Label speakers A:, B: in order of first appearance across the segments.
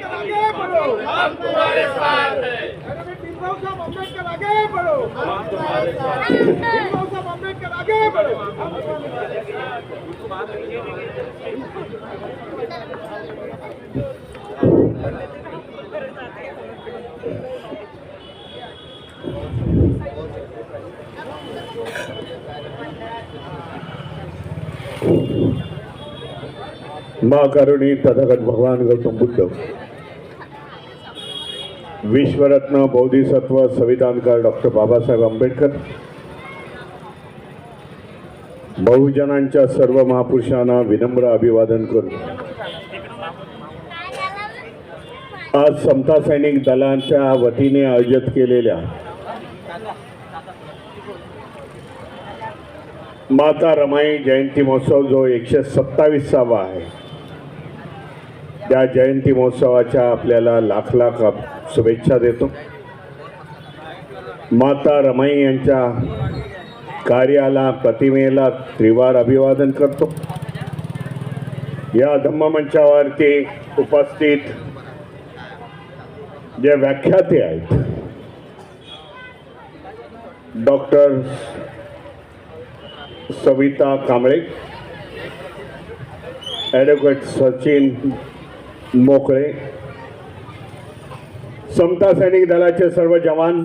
A: अम्बेडकर आगे बढ़ो
B: हम तुम्हारे साथ हैं
A: भीमराव साहब अम्बेडकर आगे बढ़ो भीमराव साहब अम्बेडकर आगे बढ़ो
C: माँ करुणी तथागत भगवान गौतम बुद्ध। विश्वरत्न बौद्धिसत्व संविधानकार डॉक्टर बाबासाहेब आंबेडकर. बहुजनांच्या सर्व महापुरुषांना विनम्र अभिवादन करू आज समता सैनिक दलांच्या वतीने आयोजित केलेल्या माता रमाई जयंती महोत्सव जो एकशे सत्तावीसावा आहे. त्या जयंती महोत्सवाच्या आपल्याला लाख लाख शुभेच्छा देतो. माता रमाई यांच्या कार्याला प्रतिमेला त्रिवार अभिवादन करतो. या धम्ममंचावरती उपस्थित जे व्याख्याते आहेत डॉक्टर सविता कांबळे ॲडव्होकेट सचिन मोकळे समता सैनिक दलाचे सर्व जवान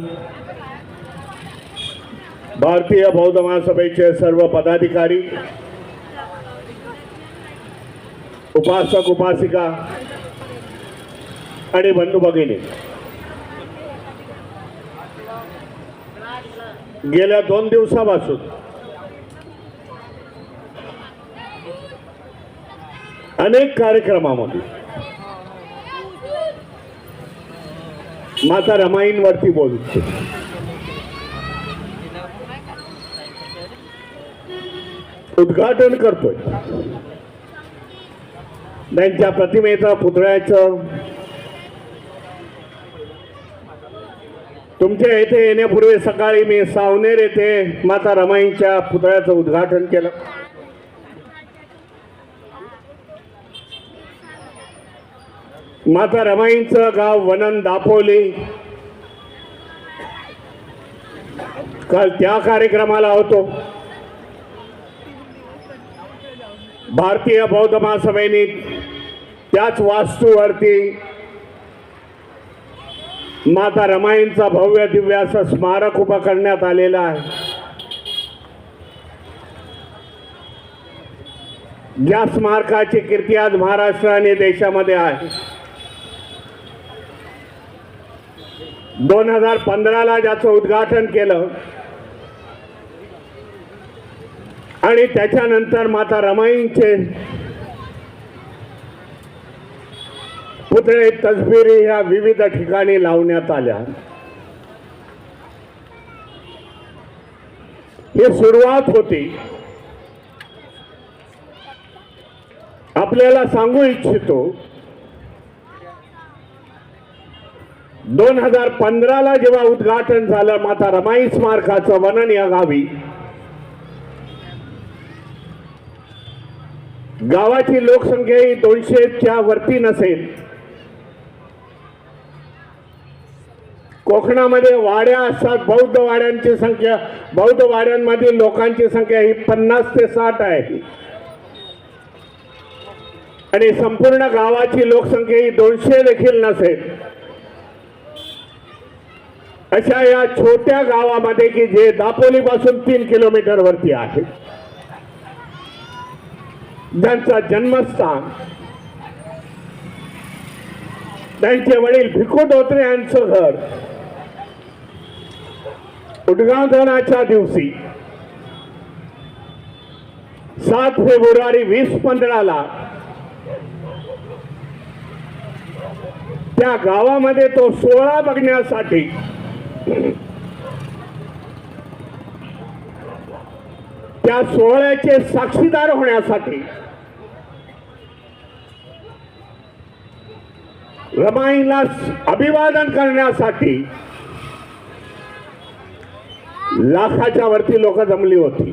C: भारतीय बौद्ध महासभेचे सर्व पदाधिकारी उपासक उपासिका आणि बंधू भगिनी गेल्या दोन दिवसापासून अनेक कार्यक्रमामध्ये माता रमाईंवरती बोलतो उद्घाटन करतोय. त्यांच्या प्रतिमेचं पुतळ्याचं. तुमच्या येथे येण्यापूर्वी सकाळी मी सावनेर येथे माता रमाईंच्या पुतळ्याचं उद्घाटन केलं. माता रमाईंचं गाव वनन दापोली. काल त्या कार्यक्रमाला होतो. भारतीय बौद्ध महासभेने त्याच वास्तूवरती माता रमाईंचा भव्य दिव्य असं स्मारक उभं करण्यात आलेलं आहे. ज्या स्मारकाची कीर्ती आज महाराष्ट्र आणि देशामध्ये आहे. दोन हजार पंधराला ज्याचं उद्घाटन केलं आणि त्याच्यानंतर माता रमाईंचे पुतळे तसबिरी ह्या विविध ठिकाणी लावण्यात आल्या. ही सुरुवात होती. आपल्याला सांगू इच्छितो दोन हजार पंधराला जेव्हा उद्घाटन झालं माता रमाई स्मारकाचं वनन या गावी. गावाची लोकसंख्या ही दोनशेच्या वरती नसेल. कोकणामध्ये वाड्या असतात बौद्ध वाड्यांची संख्या बौद्ध वाड्यांमधील लोकांची संख्या ही पन्नास ते साठ आहे. आणि संपूर्ण गावाची लोकसंख्या ही दोनशे देखील नसेल. अशा या छोट्या गावामध्ये की जे दापोलीपासून तीन किलोमीटर वरती आहे. ज्यांचा जन्मस्थान त्यांचे वडील भिकू धोत्रे यांचं घर उद्घाटनाच्या दिवशी सात फेब्रुवारी वीस पंधराला त्या गावामध्ये तो सोहळा बघण्यासाठी त्या सोहळ्याचे साक्षीदार होण्यासाठी रमाईला अभिवादन करण्यासाठी लाखाच्या वरती लोक जमली होती.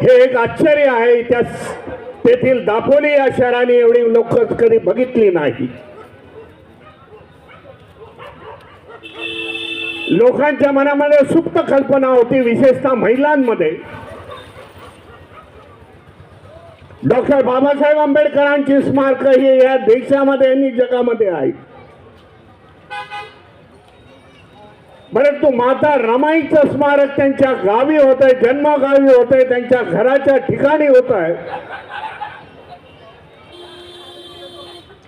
C: हे एक आश्चर्य आहे त्या तेथील दापोली या शहराने एवढी लोक कधी बघितली नाही. लोकांच्या मनामध्ये सुप्त कल्पना होती विशेषतः महिलांमध्ये. डॉक्टर बाबासाहेब आंबेडकरांची स्मारक ही या देशामध्ये आणि जगामध्ये आहे परंतु माता रमाईचं स्मारक त्यांच्या गावी होत आहे जन्मगावी होत आहे त्यांच्या घराच्या ठिकाणी होत आहे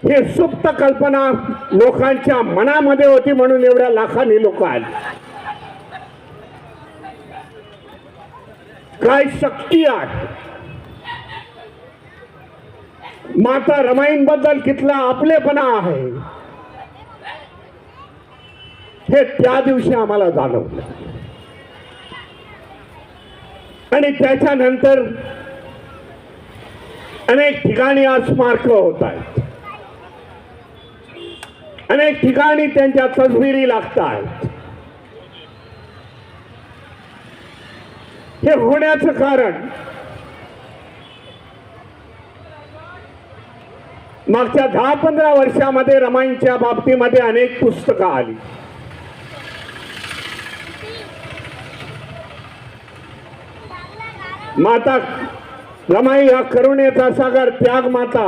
C: हे सुप्त कल्पना लोकांच्या मनामध्ये होती म्हणून एवढ्या लाखांनी लोक आले. काय शक्ती आहे? माता रमाईंबद्दल कितला आपलेपणा आहे? हे त्या दिवशी आम्हाला जाणवलं. आणि त्याच्यानंतर अनेक ठिकाणी आज स्मारक होत आहेत. अनेक ठिकाणी त्यांच्या तसबिरी लागतात हे होण्याचं कारण मागच्या दहा पंधरा वर्षामध्ये रमाईंच्या बाबतीमध्ये अनेक पुस्तकं आली. माता रमाई हा करुणेचा सागर त्याग माता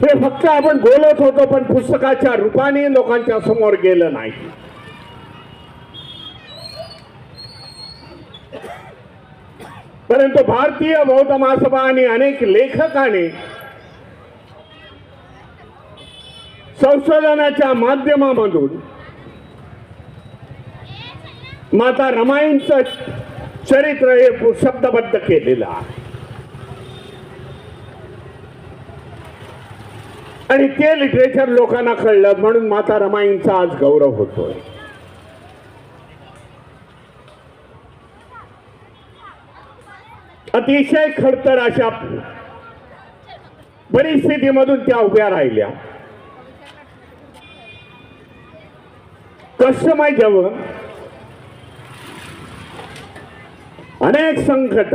C: हे फक्त आपण बोलत होतो पण पुस्तकाच्या रूपाने लोकांच्या समोर गेलं नाही. परंतु भारतीय बौद्ध महासभा आणि अनेक लेखकाने संशोधनाच्या माध्यमामधून माता रमाईंचं चरित्र हे शब्दबद्ध केलेलं आहे. आणि ते लिटरेचर लोकांना कळलं म्हणून माता रमाईंचा आज गौरव होतोय. अतिशय खडतर अशा परिस्थितीमधून त्या उभ्या राहिल्या. कष्टमय जेव्हा अनेक संकट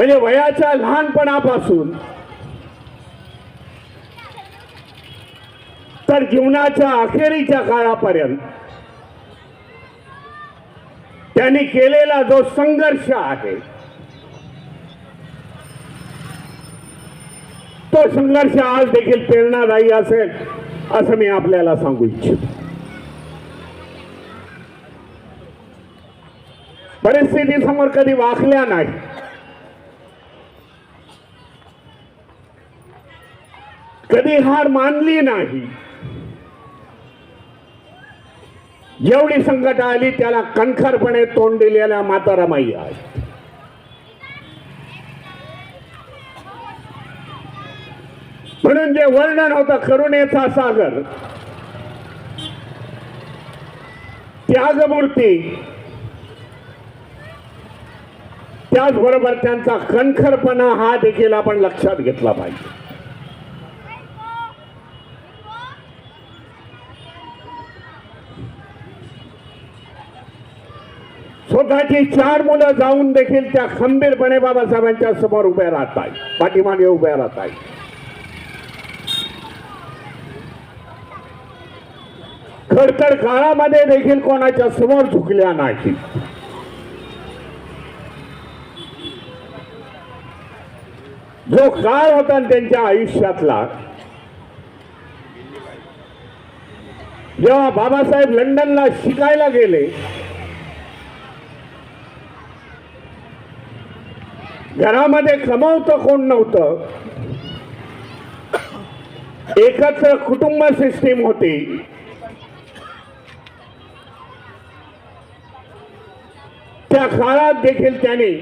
C: म्हणजे वयाच्या लहानपणापासून तर जीवनाच्या अखेरीच्या काळापर्यंत त्यांनी केलेला जो संघर्ष आहे तो संघर्ष आज देखील प्रेरणादायी असेल असं मी आपल्याला सांगू इच्छितो. परिस्थिती समोर कधी वाकल्या नाही कधी हार मानली नाही. जेवढी संकट आली त्याला कणखरपणे तोंड दिलेल्या माता रमाई आहेत. म्हणून जे वर्णन होतं करुणेचा सागर त्यागमूर्ती त्याचबरोबर त्यांचा कणखरपणा हा देखील आपण लक्षात घेतला पाहिजे. स्वतःची चार मुलं जाऊन देखील त्या खंबीरपणे बाबासाहेबांच्या समोर उभ्या राहत आहेत. पाठीमागे उभ्या राहत आहे खडतर काळामध्ये देखील कोणाच्या समोर झुकल्या नाही जो काळ होता त्यांच्या आयुष्यातला जेव्हा बाबासाहेब लंडनला शिकायला गेले घरामध्ये कमावतं कोण नव्हतं? एकत्र कुटुंब सिस्टीम होती. त्या काळात देखील त्यांनी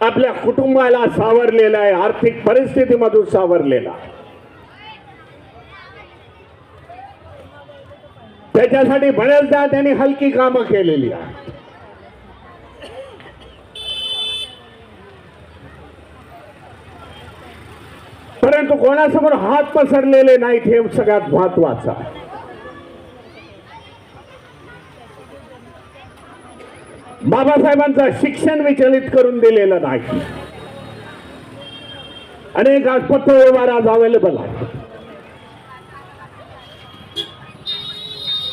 C: आपल्या कुटुंबाला सावरलेला आहे आर्थिक परिस्थितीमधून सावरलेला त्याच्यासाठी बऱ्याचदा त्यांनी हलकी कामं केलेली आहे परंतु कोणासमोर हात पसरलेले नाहीत हे सगळ्यात महत्वाचं आहे. बाबासाहेबांचं शिक्षण विचलित करून दिलेलं नाही. अनेक आज पत्रव्यवहार आज अवेलेबल आहे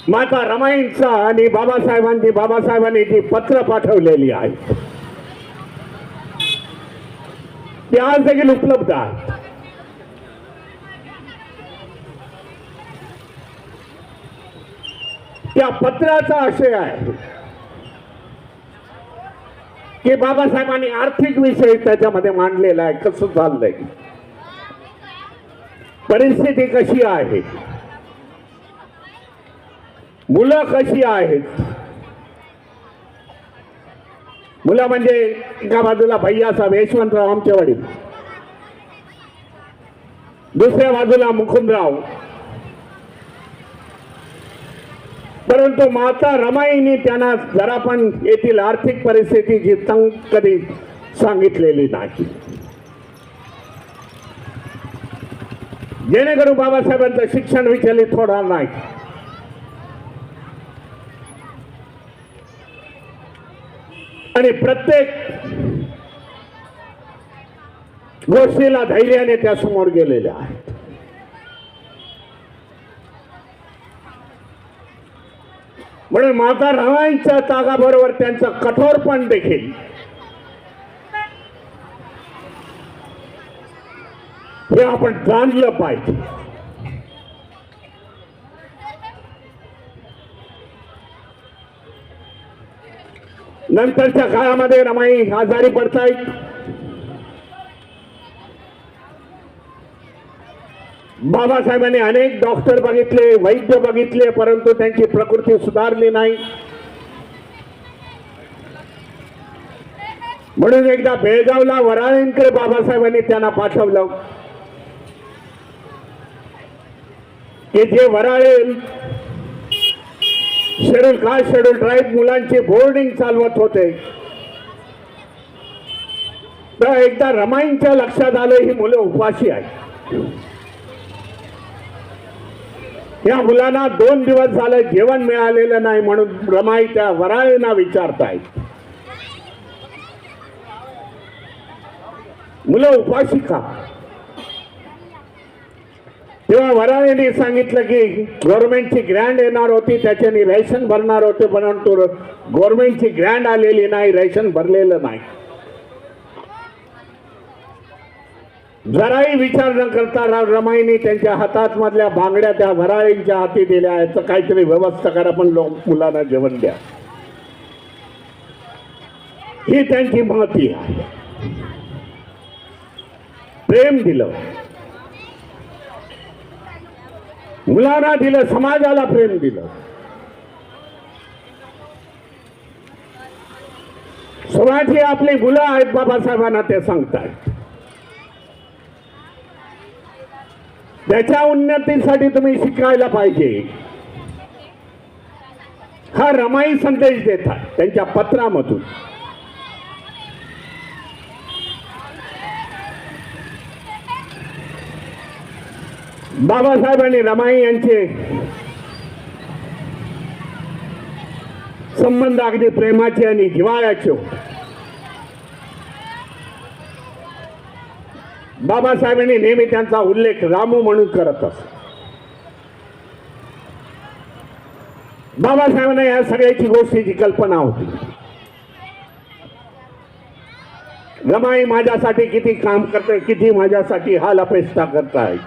C: माता रमाईंचा आणि बाबासाहेबांनी बाबासाहेबांनी जी पत्र पाठवलेली आहेत ते आज देखील उपलब्ध आहेत. या पत्राचा आशय आहे की बाबासाहेबांनी आर्थिक विषय त्याच्यामध्ये मांडलेला आहे कसं चाललंय? परिस्थिती कशी आहे? मुलं कशी आहेत? मुलं म्हणजे एका बाजूला भैयासाहेब यशवंतराव आमचे वडील. दुसऱ्या बाजूला मुकुंदराव. परंतु माता रमाईने त्यांना जरा पण येथील आर्थिक परिस्थितीची तंग कधी सांगितलेली नाही. जेणेकरून बाबासाहेबांचं शिक्षण विचलित होणार नाही. आणि प्रत्येक गोष्टीला धैर्याने त्या समोर गेलेल्या आहेत. म्हणून माता रमाईंच्या तागाबरोबर त्यांचं कठोरपण देखील. हे आपण जाणलं पाहिजे. नंतरच्या काळामध्ये रमाई आजारी पडतायत. बाबासाहेबांनी अनेक डॉक्टर बघितले वैद्य बघितले परंतु त्यांची प्रकृती सुधारली नाही. म्हणून एकदा बेळगावला वराळेंकडे बाबासाहेबांनी त्यांना पाठवलं. की जे Varale schedule caste schedule tribe मुलांचे बोर्डिंग चालवत होते. तर एकदा रमाईंच्या लक्षात आलं ही मुलं उपाशी आहेत. या मुलांना दोन दिवस झालं जेवण मिळालेलं नाही म्हणून रमाई त्या वराळेंना विचारतायत मुलं उपाशी का तेव्हा वराळेने सांगितलं की गव्हर्नमेंटची ग्रँड येणार होती त्याच्याने रेशन भरणार होते परंतु गव्हर्नमेंटची ग्रँड आलेली नाही रेशन भरलेलं नाही. जराही विचार न करता रमाईने त्यांच्या हातात मधल्या बांगड्या त्या वराळींच्या हाती दिल्या याचं काहीतरी व्यवस्था करा पण लोक मुलांना जेवण द्या. ही त्यांची महती आहे. प्रेम दिलं. मुलांना दिलं समाजाला प्रेम दिलं. समाज ही आपली मुलं आहेत बाबासाहेबांना ते सांगतायत. त्याच्या उन्नतीसाठी तुम्ही शिकायला पाहिजे. हा रमाई संदेश देतात त्यांच्या पत्रामधून. बाबासाहेबांनी रमाई यांचे संबंध अगदी प्रेमाचे आणि जिवाळ्याचे होते. बाबासाहेबांनी नेहमी त्यांचा उल्लेख रामू म्हणून करत असत. बाबासाहेबांना या सगळ्याची गोष्टीची कल्पना होती. रमाई माझ्यासाठी किती काम करते किती माझ्यासाठी हाल अपेक्षा करताय.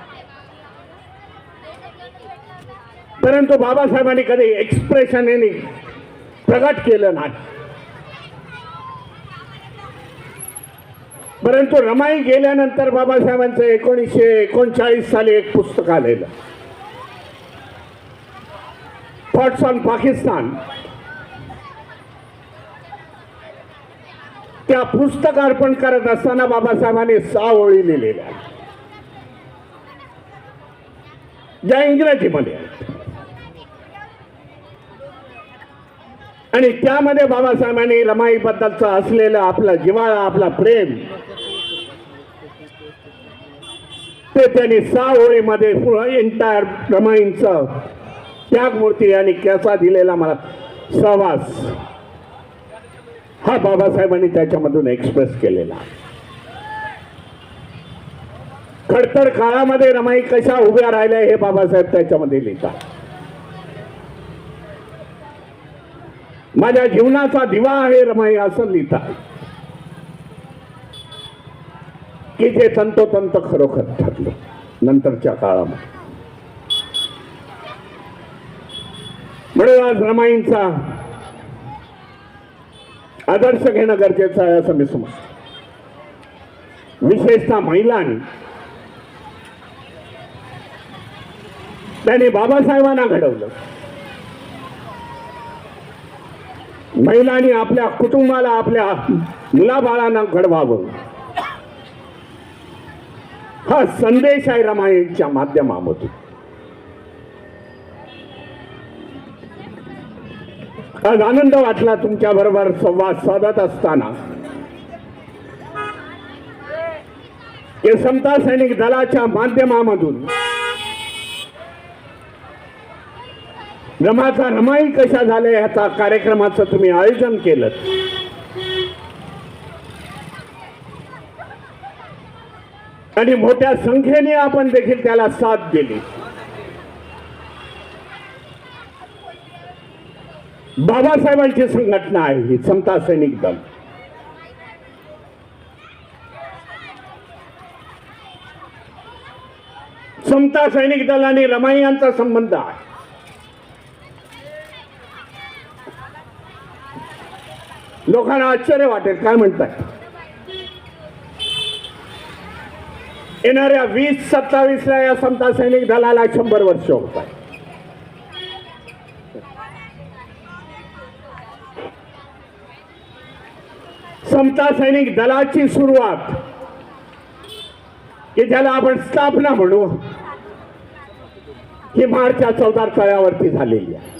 C: परंतु बाबासाहेबांनी कधी एक्सप्रेशन यांनी प्रगट केलं नाही. परंतु रमाई गेल्यानंतर बाबासाहेबांचं एकोणीसशे एकोणचाळीस साली एक पुस्तक आलेलं. थॉट्स ऑन पाकिस्तान त्या पुस्तक अर्पण करत असताना बाबासाहेबांनी सहा ओळी लिहिलेल्या ज्या इंग्रजीमध्ये आहेत. आणि त्यामध्ये बाबासाहेबांनी रमाईबद्दलचं असलेलं आपला जिव्हाळा आपला प्रेम ते त्यांनी सहा ओळीमध्ये एंटायर रमाईंचं त्यागमूर्ती आणि कसा दिलेला मला सहवास. हा बाबासाहेबांनी त्याच्यामधून एक्सप्रेस केलेला. खडतर काळामध्ये रमाई कशा उभ्या राहिल्या हे बाबासाहेब त्याच्यामध्ये लिहितात. माझ्या जीवनाचा दिवा आहे रमाई असं लिहितात. की जे तंतोतंत खरोखर ठरलं नंतरच्या काळामध्ये. म्हणून आज रमाईंचा आदर्श घेणं गरजेचं आहे असं मी समजतो. विशेषतः महिलांनी. त्यांनी बाबासाहेबांना घडवलं. महिलांनी आपल्या कुटुंबाला आपल्या मुलाबाळांना घडवावं. हा संदेश आहे रामायणच्या माध्यमामधून. आज आनंद वाटला तुमच्या बरोबर संवाद साधत असताना. हे समता सैनिक दलाच्या माध्यमामधून रमाचा रमाई कशा झाल्या ह्याचा कार्यक्रमाचं तुम्ही आयोजन केलं. आणि मोठ्या संख्येने आपण देखील त्याला साथ दिली. बाबासाहेबांची संघटना आहे ही समता सैनिक दल. समता सैनिक दल आणि रमाई यांचा संबंध आहे. लोकांना आश्चर्य वाटेल काय म्हणताय? येणाऱ्या वीस सत्तावीस ला या समता सैनिक दलाला शंभर वर्ष होत आहे समता सैनिक दलाची सुरुवात की ज्याला आपण स्थापना म्हणू ही मार्चच्या चौदा तळ्यावरती झालेली आहे.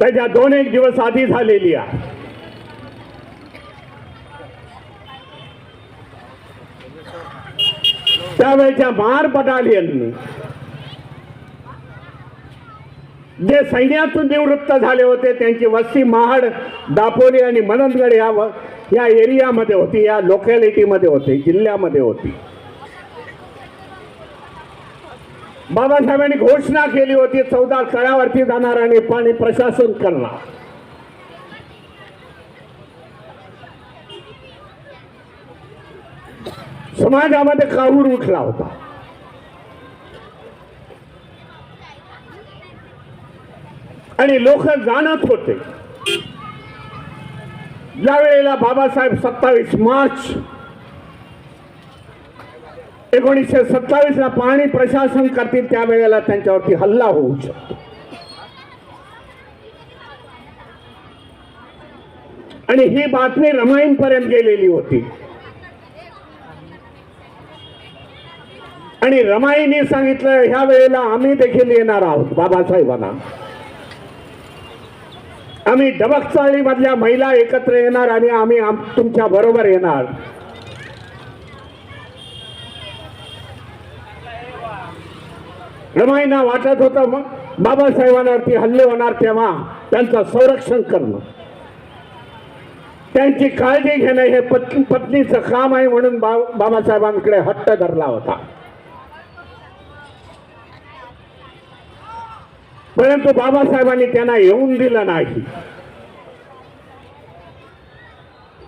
C: त्याच्या दोन एक दिवस आधी झालेली आहे. त्यावेळेच्या मार बटालियननी जे सैन्यातून निवृत्त झाले होते त्यांची वस्ती महाड दापोली आणि मनंदगड या या एरियामध्ये होती या लोकॅलिटीमध्ये होती जिल्ह्यामध्ये होती. बाबासाहेबांनी घोषणा केली होती चौदा तळ्यावरती जाणार आणि पाणी प्रशासन करणार. समाजामध्ये काहूर उठला होता. आणि लोक जाणत होते. यावेळेला बाबासाहेब सत्तावीस मार्च एकोणीसशे सत्तावीस ला पाणी प्रशासन करतील त्यावेळेला त्यांच्यावरती हल्ला होऊ शकतो. आणि ही बातमी रमाईंपर्यंत गेलेली होती. आणि रमाईने सांगितलं ह्या वेळेला आम्ही देखील येणार आहोत बाबासाहेबांना. आम्ही डबक चाळी मधल्या महिला एकत्र येणार आणि आम्ही तुमच्या बरोबर येणार. रमायना वाटत होतं मग. बाबासाहेबांवरती हल्ले होणार तेव्हा त्यांचं संरक्षण करणं. त्यांची काळजी घेणं हे पत्नी पत्नीचं काम आहे म्हणून बा बाबासाहेबांकडे हट्ट धरला होता. परंतु बाबासाहेबांनी त्यांना येऊन दिलं नाही.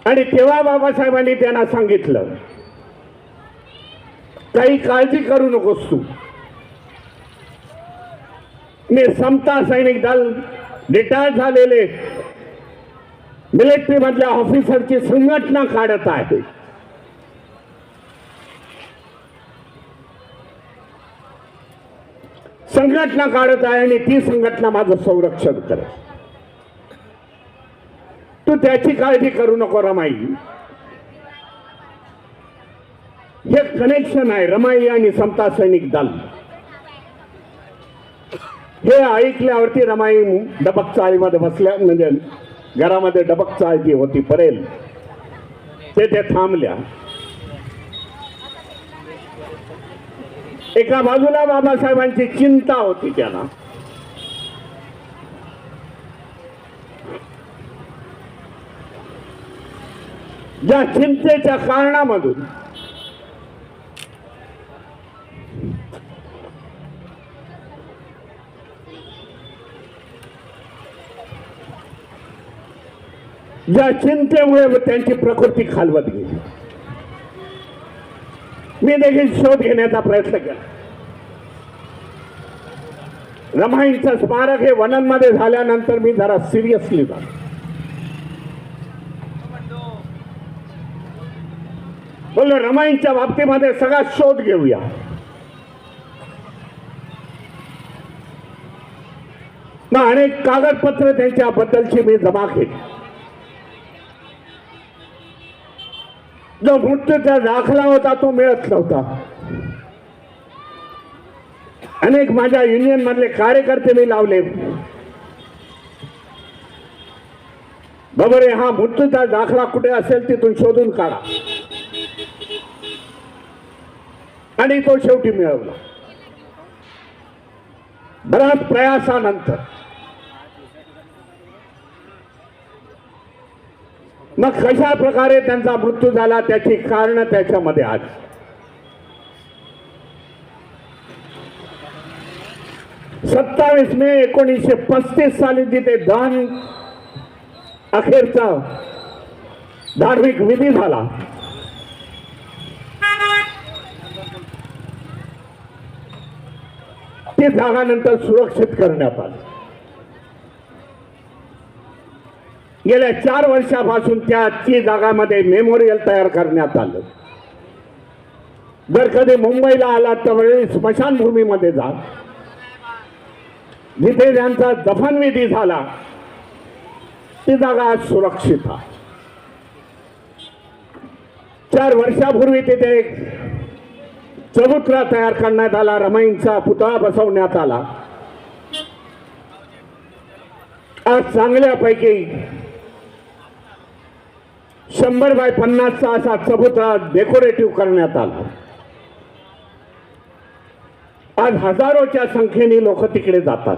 C: आणि तेव्हा बाबासाहेबांनी त्यांना सांगितलं काही काळजी करू नकोस तू. मी समता सैनिक दल रिटायर झालेले मिलिटरी मधल्या ऑफिसरची संघटना काढत आहे. संघटना काढत आहे आणि ती संघटना माझं संरक्षण करेल. तू त्याची काळजी करू नको रमाई. हे कनेक्शन आहे रमाई आणि समता सैनिक दल. ते ऐकल्यावरती रमाई डबक चाळीमध्ये बसल्या म्हणजे घरामध्ये डबक चाळती होती परेल ते त्या थांबल्या. एका बाजूला बाबासाहेबांची चिंता होती त्याला. ज्या चिंतेच्या कारणामधून ज्या चिंतेमुळे त्यांची प्रकृती खालवत गेली. मी देखील शोध घेण्याचा प्रयत्न केला. रमाईंचं स्मारक हे वनांमध्ये झाल्यानंतर मी जरा सिरियसली झालो. बोललो रमाईंच्या बाबतीमध्ये सगळा शोध घेऊया. मग अनेक कागदपत्र त्यांच्याबद्दलची मी जमा केली. जो मृत्यूचा दाखला होता तो मिळत नव्हता. अनेक माझ्या युनियन मधले कार्यकर्ते मी लावले. बरोबर रे हा मृत्यूचा दाखला कुठे असेल तिथून शोधून काढा. आणि तो शेवटी मिळवला. बराच प्रयासानंतर मग कशा प्रकारे त्यांचा मृत्यू झाला त्याची कारण त्याच्यामध्ये आज सत्तावीस मे एकोणीसशे पस्तीस साली तिथे धान अखेरचा धार्मिक विधी झाला. ती जागानंतर सुरक्षित करण्यात आलं. गेल्या चार वर्षापासून त्याची जागामध्ये मेमोरियल तयार करण्यात आलं. जर कधी मुंबईला आला तर वेळी स्मशानभूमीमध्ये जा. जिथे त्यांचा दफनविधी झाला ती जागा आज सुरक्षित आहे. चार वर्षापूर्वी तिथे एक चबुतरा तयार करण्यात आला रमाईंचा पुतळा बसवण्यात आला. आज चांगल्यापैकी शंभर बाय पन्नासचा असा चबुतरा डेकोरेटिव्ह करण्यात आला. आज हजारोच्या संख्येने लोक तिकडे जातात.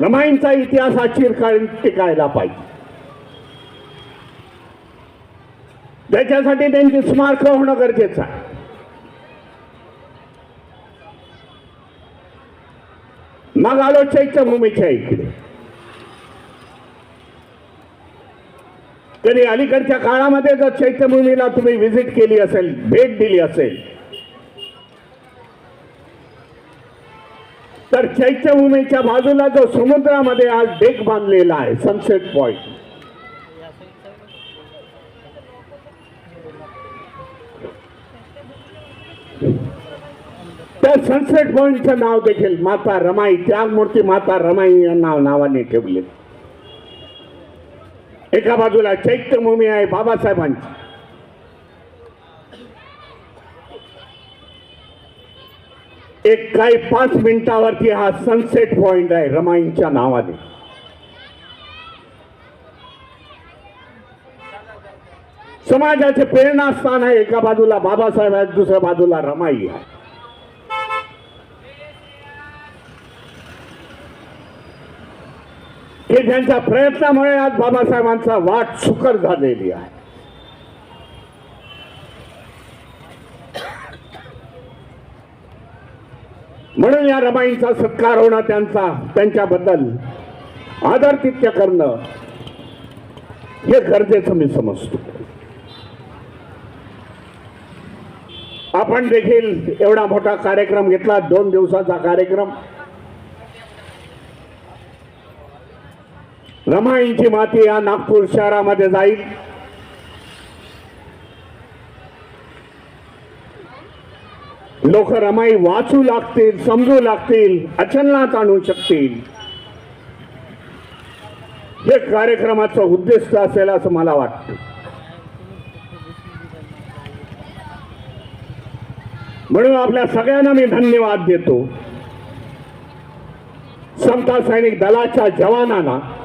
C: रमाईंचा इतिहास हा चिरकाळी टिकायला पाहिजे. त्याच्यासाठी त्यांची स्मारक होणं गरजेचं आहे. मग आलो चैत्यभूमीच्या इकडे. तरी अलीकडच्या काळामध्ये जर चैत्यभूमीला तुम्ही व्हिजिट केली असेल भेट दिली असेल तर चैत्यभूमीच्या बाजूला जो समुद्रामध्ये आज डेक बांधलेला आहे सनसेट पॉइंट त्या सनसेट पॉइंटचं नाव देखील माता रमाई त्यागमूर्ती माता रमाई या नाव नावाने ठेवले एका बाजूला चैत्यभूमी आहे बाबासाहेबांची. एक काही पाच मिनिटावरती हा सनसेट पॉइंट आहे रमाईंच्या नावाने. समाजाचे प्रेरणास्थान आहे एका बाजूला बाबासाहेब आहेत दुसऱ्या बाजूला रमाई आहे. ज्यांच्या प्रयत्नामुळे आज बाबासाहेबांचा वाट सुकर झालेली आहे. म्हणून या रमाईंचा सत्कार होणं त्यांचा त्यांच्याबद्दल आदरातिथ्य करणं हे गरजेचं मी समजतो. आपण देखील एवढा मोठा कार्यक्रम घेतला दोन दिवसाचा कार्यक्रम. रमाईंची माती या नागपूर शहरामध्ये जाईल. लोक रमाई वाचू लागतील समजू लागतील अचलनात आणू शकतील. हे कार्यक्रमाचं उद्दिष्ट असेल असं मला वाटतं. म्हणून आपल्या सगळ्यांना मी धन्यवाद देतो. समता सैनिक दलाच्या जवानांना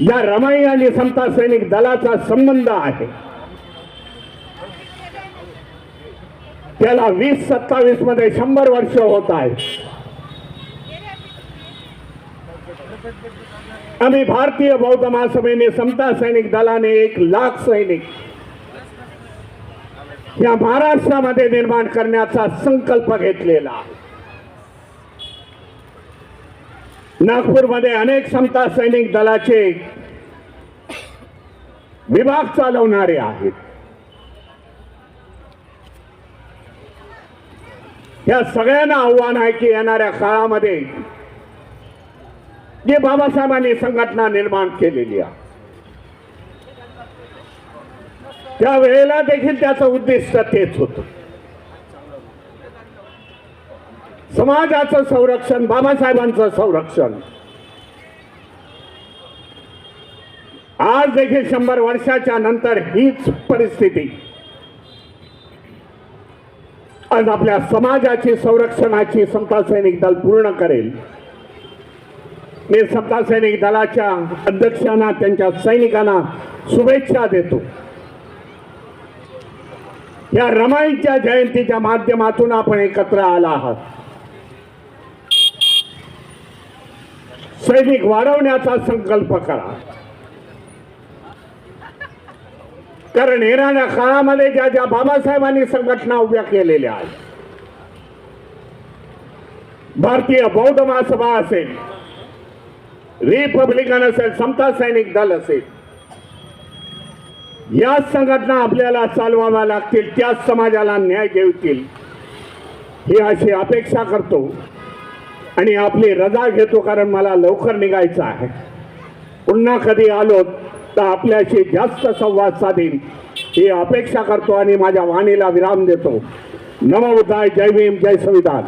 C: या रमाई आणि समता सैनिक दलाचा संबंध आहे. त्याला वीस सत्तावीसमध्ये शंभर वर्ष होत आहे. आम्ही भारतीय बौद्ध महासभेने समता सैनिक दलाने एक लाख सैनिक या महाराष्ट्रामध्ये निर्माण करण्याचा संकल्प घेतलेला आहे. नागपूरमध्ये अनेक समता सैनिक दलाचे विभाग चालवणारे आहेत. या सगळ्यांना आव्हान आहे की येणाऱ्या काळामध्ये जे बाबासाहेबांनी संघटना निर्माण केलेली आहे त्यावेळेला देखील त्याचं उद्दिष्ट तेच होतं. समाजाचं संरक्षण बाबासाहेबांचं संरक्षण. आज देखील शंभर वर्षाच्या नंतर हीच परिस्थिती. आज आपल्या समाजाची संरक्षणाची समता सैनिक दल पूर्ण करेल. मी समता सैनिक दलाच्या अध्यक्षांना त्यांच्या सैनिकांना शुभेच्छा देतो. या रमाईच्या जयंतीच्या माध्यमातून आपण एकत्र आला आहात. सैनिक वाढवण्याचा संकल्प करा. कारण येणाऱ्या काळामध्ये ज्या ज्या बाबासाहेबांनी संघटना उभ्या केलेल्या आहेत भारतीय बौद्ध महासभा असेल रिपब्लिकन असेल समता सैनिक दल असेल या संघटना आपल्याला चालवाव्या लागतील त्याच समाजाला न्याय देतील ही अशी अपेक्षा करतो. आणि आपली रजा घेतो कारण मला लवकर निघायचं आहे. पुन्हा कधी आलो तर आपल्याशी जास्त संवाद साधीन. ही अपेक्षा करतो आणि माझ्या वाणीला विराम देतो. नमो जय भीम जय संविधान.